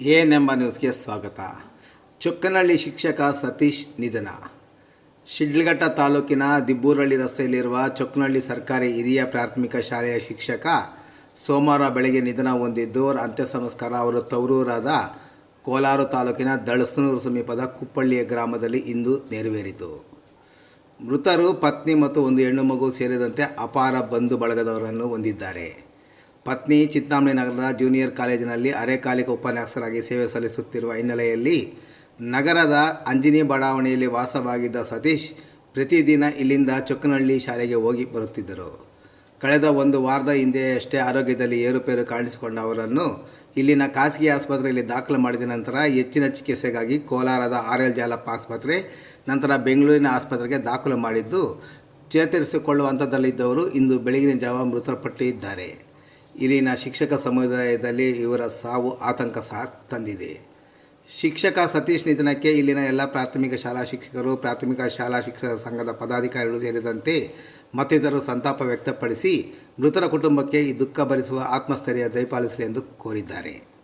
ಎಎನ್ಎಂಬ ನ್ಯೂಸ್ಗೆ ಸ್ವಾಗತ. ಚೊಕ್ಕನಹಳ್ಳಿ ಶಿಕ್ಷಕ ಸತೀಶ್ ನಿಧನ. ಶಿಡ್ಲಘಟ್ಟ ತಾಲೂಕಿನ ದಿಬ್ಬೂರಹಳ್ಳಿ ರಸ್ತೆಯಲ್ಲಿರುವ ಚೊಕ್ಕನಹಳ್ಳಿ ಸರ್ಕಾರಿ ಹಿರಿಯ ಪ್ರಾಥಮಿಕ ಶಾಲೆಯ ಶಿಕ್ಷಕ ಸೋಮವಾರ ಬೆಳಗ್ಗೆ ನಿಧನ ಹೊಂದಿದ್ದು ಅವರ ಅಂತ್ಯ ಸಂಸ್ಕಾರ ಅವರ ತವರೂರಾದ ಕೋಲಾರ ತಾಲೂಕಿನ ದಳಸನೂರು ಸಮೀಪದ ಕುಪ್ಪಳ್ಳಿಯ ಗ್ರಾಮದಲ್ಲಿ ಇಂದು ನೆರವೇರಿತು. ಮೃತರು ಪತ್ನಿ ಮತ್ತು ಒಂದು ಹೆಣ್ಣು ಮಗು ಸೇರಿದಂತೆ ಅಪಾರ ಬಂಧು ಬಳಗದವರನ್ನು ಹೊಂದಿದ್ದಾರೆ. ಪತ್ನಿ ಚಿಂತಾಮಣಿ ನಗರದ ಜೂನಿಯರ್ ಕಾಲೇಜಿನಲ್ಲಿ ಅರೆಕಾಲಿಕ ಉಪನ್ಯಾಸಕರಾಗಿ ಸೇವೆ ಸಲ್ಲಿಸುತ್ತಿರುವ ಹಿನ್ನೆಲೆಯಲ್ಲಿ ನಗರದ ಅಂಜಿನಿ ಬಡಾವಣೆಯಲ್ಲಿ ವಾಸವಾಗಿದ್ದ ಸತೀಶ್ ಪ್ರತಿದಿನ ಇಲ್ಲಿಂದ ಚೊಕ್ಕನಹಳ್ಳಿ ಶಾಲೆಗೆ ಹೋಗಿ ಬರುತ್ತಿದ್ದರು. ಕಳೆದ ಒಂದು ವಾರದ ಹಿಂದೆಯಷ್ಟೇ ಆರೋಗ್ಯದಲ್ಲಿ ಏರುಪೇರು ಕಾಣಿಸಿಕೊಂಡ ಅವರನ್ನು ಇಲ್ಲಿನ ಖಾಸಗಿ ಆಸ್ಪತ್ರೆಯಲ್ಲಿ ದಾಖಲು ಮಾಡಿದ ನಂತರ ಹೆಚ್ಚಿನ ಚಿಕಿತ್ಸೆಗಾಗಿ ಕೋಲಾರದ ಆರ್ ಎಲ್ ಜಾಲಪ್ಪ ಆಸ್ಪತ್ರೆ, ನಂತರ ಬೆಂಗಳೂರಿನ ಆಸ್ಪತ್ರೆಗೆ ದಾಖಲು ಮಾಡಿದ್ದು, ಚೇತರಿಸಿಕೊಳ್ಳುವ ಹಂತದಲ್ಲಿದ್ದವರು ಇಂದು ಬೆಳಗಿನ ಜಾವ ಮೃತಪಟ್ಟಿದ್ದಾರೆ. ಇಲ್ಲಿನ ಶಿಕ್ಷಕ ಸಮುದಾಯದಲ್ಲಿ ಇವರ ಸಾವು, ಆತಂಕ ಸಹ ತಂದಿದೆ. ಶಿಕ್ಷಕ ಸತೀಶ್ ನಿಧನಕ್ಕೆ ಇಲ್ಲಿನ ಎಲ್ಲ ಪ್ರಾಥಮಿಕ ಶಾಲಾ ಶಿಕ್ಷಕರು, ಪ್ರಾಥಮಿಕ ಶಾಲಾ ಶಿಕ್ಷಕ ಸಂಘದ ಪದಾಧಿಕಾರಿಗಳು ಸೇರಿದಂತೆ ಮತ್ತಿತರರು ಸಂತಾಪ ವ್ಯಕ್ತಪಡಿಸಿ ಮೃತರ ಕುಟುಂಬಕ್ಕೆ ಈ ದುಃಖ ಭರಿಸುವ ಆತ್ಮಸ್ಥೈರ್ಯ ದಯಪಾಲಿಸಲಿ ಎಂದು ಕೋರಿದ್ದಾರೆ.